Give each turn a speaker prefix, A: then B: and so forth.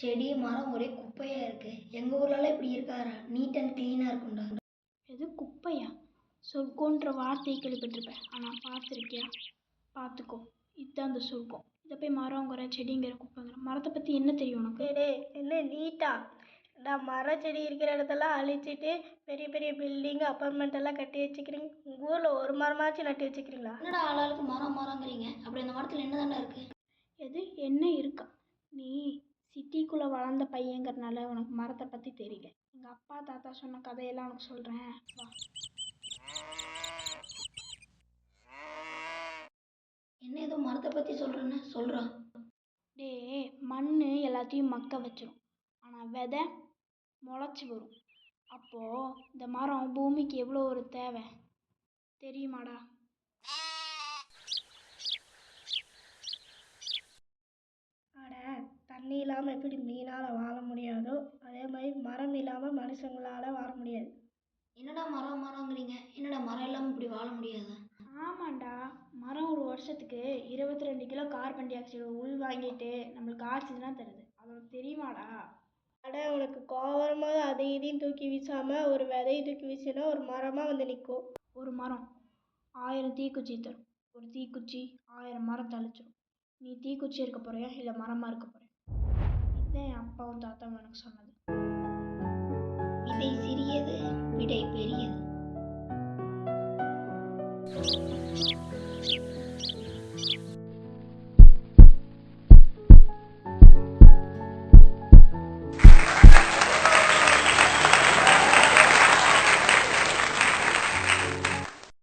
A: செடி மரம் ஒரே குப்பையாக இருக்குது எங்கள் ஊர்லலாம் இப்படி இருக்காரா நீட் அண்ட் க்ளீனாக இருக்கும்டா.
B: எது குப்பையா? சொர்க்கோன்ற வார்த்தையை கேள்விப்பட்டிருப்பேன். ஆனால் பார்த்துருக்கியா? பார்த்துக்கோ. இதுதான் அந்த சொர்க்கம். இதை போய் மரங்கிற செடிங்கிற குப்பைங்கிற மரத்தை பற்றி என்ன தெரியும் உனக்கு?
C: டேய் என்ன நீட்டா நான் மரம் செடி இருக்கிற இடத்தெல்லாம் அழிச்சிட்டு பெரிய பெரிய பில்டிங் அப்பார்ட்மெண்ட் எல்லாம் கட்டி வச்சுக்கிறீங்க. உங்கள் ஊரில் ஒரு மரமாச்சும் நட்டு வச்சுக்கிறீங்களா?
A: என்னடா ஆளாளுக்கு மரம் மரங்கிறீங்க அப்படி அந்த மரத்தில் என்ன தாண்டா இருக்குது
B: எது? என்ன இருக்கா? நீ சிட்டிக்குள்ளே வளர்ந்த பையங்கிறனால உனக்கு மரத்தை பற்றி தெரியல. எங்கள் அப்பா தாத்தா சொன்ன கதையெல்லாம் உனக்கு சொல்கிறேன் வா.
A: என்ன ஏதோ மரத்தை பற்றி சொல்கிறேன்னு சொல்கிறா
B: டே மண் எல்லாத்தையும் மக்க வச்சிரும். ஆனால் விதை முளைச்சி வரும். அப்போது இந்த மரம் பூமிக்கு எவ்வளோ ஒரு தேவை? தெரியுமாடா
C: அட தண்ணி இல்லாமல் எப்படி மீனால் வாழ முடியாதோ அதே மாதிரி மரம் இல்லாமல் மனுஷங்களால் வாழ முடியாது.
A: என்னடா மரம் மரங்கிறீங்க என்னடா மரம் இல்லாமல் இப்படி வாழ முடியாதா?
B: ஆமாண்டா. மரம் ஒரு வருஷத்துக்கு இருபத்தி ரெண்டு கிலோ கார்பன் டை ஆக்சைடு உள் வாங்கிட்டு நம்மளுக்கு ஆக்சிஜனாக தருது. அது உனக்கு தெரியுமாடா?
C: அட உனக்கு கோவரமாக அதை இதையும் தூக்கி வீசாமல் ஒரு விதையை தூக்கி வீசினா ஒரு மரமாக வந்து நிற்கும்
B: ஒரு மரம் ஆயிரம் தீக்குச்சி தரும். ஒரு தீக்குச்சி ஆயிரம் மரத்தை அழிச்சிடும் நீ தீக்குச்சி இருக்க போறியா? இல்லை மரமாக இருக்க போறியா? இதுதான் என் அப்பாவும் தாத்தாவும் எனக்கு சொன்னது.
A: விதை சிறியது விடை பெரியது.